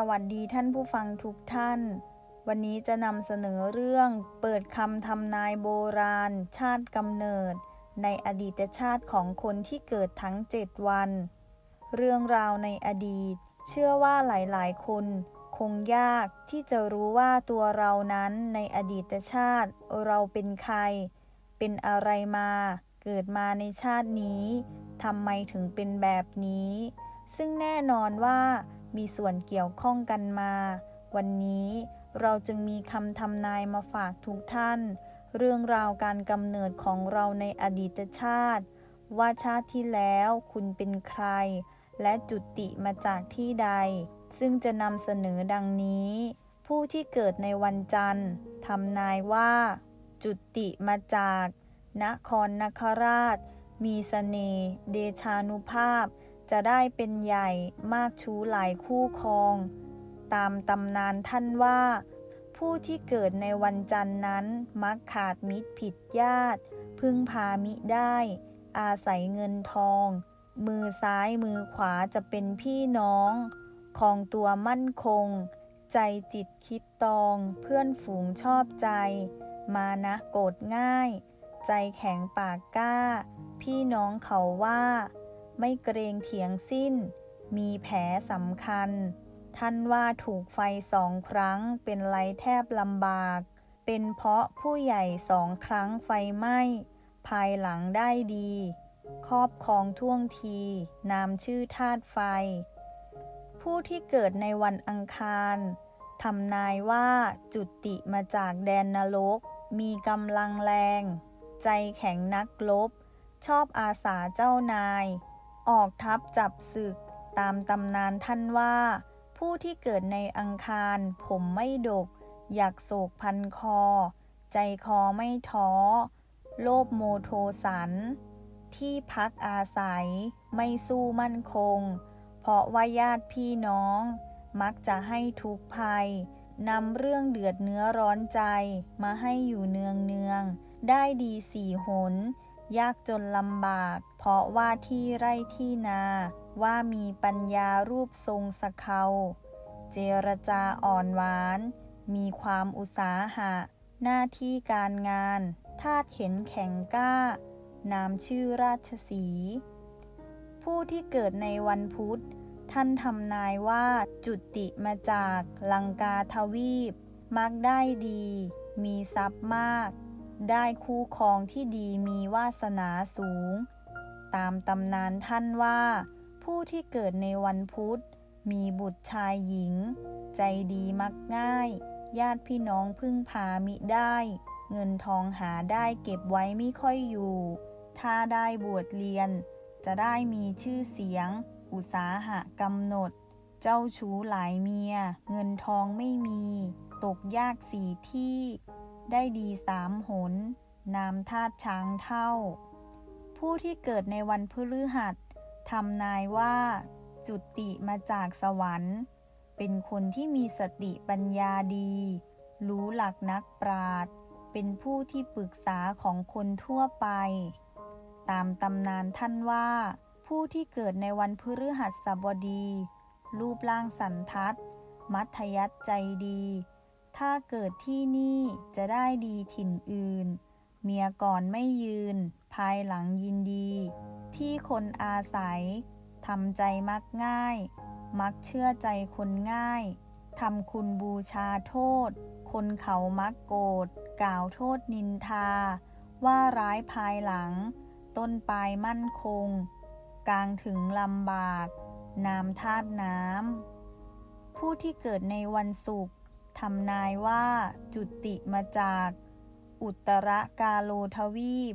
สวัสดีท่านผู้ฟังทุกท่าน วันนี้จะนำเสนอเรื่องเปิดคำทำนายโบราณ ชาติกำเนิด ในอดีตชาติของคนที่เกิดทั้งเจ็ดวัน เรื่องราวในอดีต เชื่อว่าหลายๆ คน คงยากที่จะรู้ว่าตัวเรานั้นในอดีตชาติ เราเป็นใคร เป็นอะไรมา เกิดมาในชาตินี้ทำไมถึงเป็นแบบนี้ ซึ่งแน่นอนว่า มีส่วนเกี่ยวข้องกันมา วันนี้เราจึงมีคำทำนายมาฝากทุกท่าน เรื่องราวการกำเนิดของเราในอดีตชาติ ว่าชาติที่แล้วคุณเป็นใคร และจุติมาจากที่ใด ซึ่งจะนำเสนอดังนี้ ผู้ที่เกิดในวันจันทร์ทำนายว่า จุติมาจาก นครนคราช มีสเสน่ห์เดชานุภาพ จะได้เป็นใหญ่มากชูหลายคู่ครอง ตามตำนานท่านว่า ผู้ที่เกิดในวันจันทร์นั้นมักขาดมิตรผิดญาติ พึ่งพามิได้ อาศัยเงินทอง มือซ้ายมือขวาจะเป็นพี่น้อง คองตัวมั่นคง ใจจิตคิดตอง เพื่อนฝูงชอบใจ มานะโกรธง่าย ใจแข็งปากกล้า พี่น้องเขาว่า ไม่เกรงเถียงสิ้น มีแผลสำคัญ ท่านว่าถูกไฟสองครั้งเป็นไรแทบลำบาก เป็นเพราะผู้ใหญ่สองครั้งไฟไหม้ ภายหลังได้ดี ครอบครองท่วงที นามชื่อธาตุไฟ ผู้ที่เกิดในวันอังคารทำนายว่าจุติมาจากแดนนรก มีกำลังแรง ใจแข็งนักลบ ชอบอาสาเจ้านาย ออกทัพจับศึก ตามตำนานท่านว่า ผู้ที่เกิดในอังคาร ผมไม่ดก อยากโศกพันคอ ใจคอไม่ท้อ โลภโมโทสัน ที่พักอาศัย ไม่สู้มั่นคง เพราะว่าญาติพี่น้อง มักจะให้ทุกภัยนำเรื่องเดือดเนื้อร้อนใจมาให้อยู่เนืองเนือง ได้ดีสี่หน ยากจนลำบาก เพราะว่าที่ไร่ที่นา ว่ามีปัญญารูปทรงสะเขา เจรจาอ่อนหวาน มีความอุตสาหะ หน้าที่การงานทาดเห็นแข็งกล้านามชื่อราชสี ผู้ที่เกิดในวันพุธ ท่านทำนายว่าจุติมาจากลังกาทวีป มักได้ดี มีทรัพย์มาก ได้คู่ครองที่ดีมีวาสนาสูง ตามตำนานท่านว่า ผู้ที่เกิดในวันพุธ มีบุตรชายหญิง ใจดีมักง่าย ญาติพี่น้องพึ่งพามิได้ เงินทองหาได้เก็บไว้ไม่ค่อยอยู่ ถ้าได้บวชเรียน จะได้มีชื่อเสียง อุตสาหะกำหนด เจ้าชู้หลายเมีย เงินทองไม่มี ตกยากสี่ที่ ได้ดีสามหน นามธาตุช้างเท่า ผู้ที่เกิดในวันพฤหัสทำนายว่า จุติมาจากสวรรค์ เป็นคนที่มีสติปัญญาดี รู้หลักนักปราดเป็นผู้ที่ปรึกษาของคนทั่วไป ตามตำนานท่านว่า ผู้ที่เกิดในวันพฤหัสบดี รูปร่างสันทัด มัธยัตใจดี ถ้าเกิดที่นี่จะได้ดีถิ่นอื่น เมียก่อนไม่ยืน ภายหลังยินดี ที่คนอาศัยทำใจมักง่าย มักเชื่อใจคนง่ายทำคุณบูชาโทษ คนเขามักโกรธกล่าวโทษนินทา ว่าร้ายภายหลัง ต้นปลายมั่นคง กลางถึงลำบาก นามธาตุน้ำผู้ที่เกิดในวันศุกร์ ทำนายว่าจุติมาจาก อุตรกาโลทวีป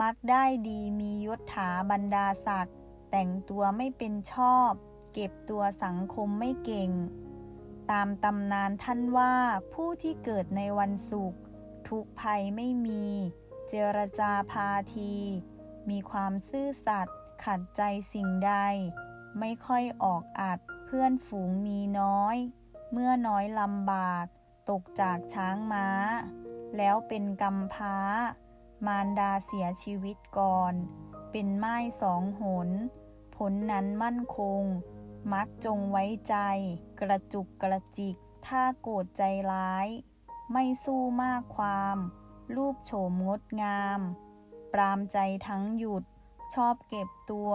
มักได้ดีมียศถาบรรดาศักดิ์แต่งตัวไม่เป็นชอบ เก็บตัวสังคมไม่เก่ง ตามตำนานท่านว่าผู้ที่เกิดในวันศุกร์ทุกภัยไม่มี เจรจาพาที มีความซื่อสัตย์ขัดใจสิ่งใด ไม่ค่อยออกอัดเพื่อนฝูงมีน้อย เมื่อน้อยลำบาก ตกจากช้างม้า แล้วเป็นกำพร้า มารดาเสียชีวิตก่อน เป็นไม้สองหน ผลนั้นมั่นคง มักจงไว้ใจ กระจุกกระจิก ถ้าโกรธใจร้าย ไม่สู้มากความ รูปโฉมงดงาม ปรามใจทั้งหยุด ชอบเก็บตัว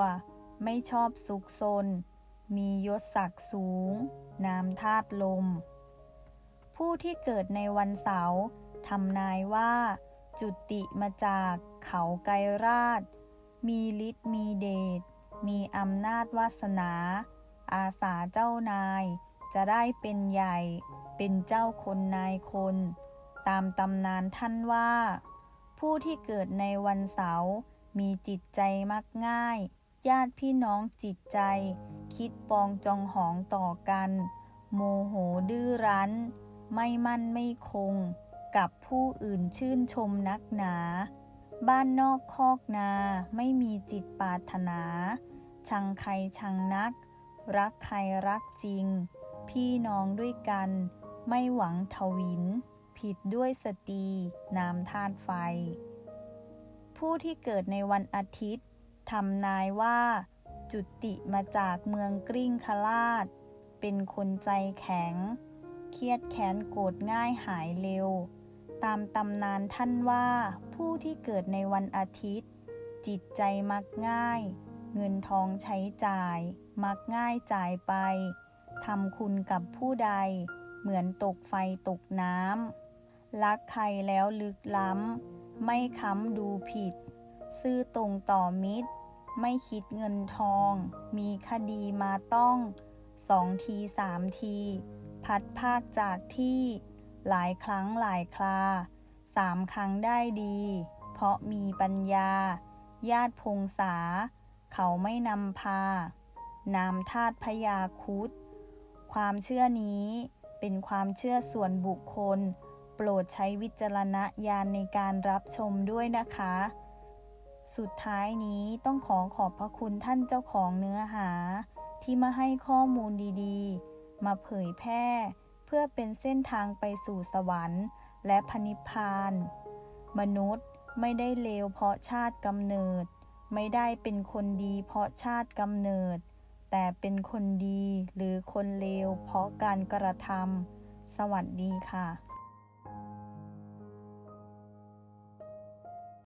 ไม่ชอบสุกซน มียศศักดิ์สูง นามธาตุลม ผู้ที่เกิดในวันเสาร์ทำนายว่า จุติมาจากเขาไกรราช มีฤทธิ์มีเดช มีอำนาจวาสนา อาสาเจ้านาย จะได้เป็นใหญ่ เป็นเจ้าคนนายคน ตามตำนานท่านว่า ผู้ที่เกิดในวันเสาร์มีจิตใจมักง่าย ญาติพี่น้องจิตใจ คิดปองจองหองต่อกัน โมโหดื้อรั้น ไม่มั่นไม่คง กับผู้อื่นชื่นชมนักหนา บ้านนอกคอกนาไม่มีจิตปาถนา ชังใครชังนัก รักใครรักจริง พี่น้องด้วยกัน ไม่หวังทวิน ผิดด้วยสตีนามธาตุไฟ ผู้ที่เกิดในวันอาทิตย์ ทำนายว่า จุติมาจากเมืองกริ้งคลาดเป็นคนใจแข็ง เครียดแค้นโกรธง่ายหายเร็ว ตามตำนานท่านว่า ผู้ที่เกิดในวันอาทิตย์ จิตใจมักง่าย เงินทองใช้จ่าย มักง่ายจ่ายไปทำคุณกับผู้ใด เหมือนตกไฟตกน้ำรักใครแล้วลึกล้ำ ไม่ค้ำดูผิด ซื่อตรงต่อมิตร ไม่คิดเงินทอง มีคดีมาต้องสองทีสามที พัดภาคจากที่หลายครั้งหลายคราสามครั้งได้ดี เพราะมีปัญญา ญาติพงษา เขาไม่นำพานามธาตุพยาคุดความเชื่อนี้เป็นความเชื่อส่วนบุคคล โปรดใช้วิจารณญาณในการรับชมด้วยนะคะ สุดท้ายนี้ต้องขอขอบพระคุณท่านเจ้าของเนื้อหา ที่มาให้ข้อมูลดีๆ มาเผยแพร่ เพื่อเป็นเส้นทางไปสู่สวรรค์ และพนิพพาน มนุษย์ไม่ได้เลวเพราะชาติกำเนิด ไม่ได้เป็นคนดีเพราะชาติกำเนิด แต่เป็นคนดีหรือคนเลวเพราะการกระทำสวัสดีค่ะ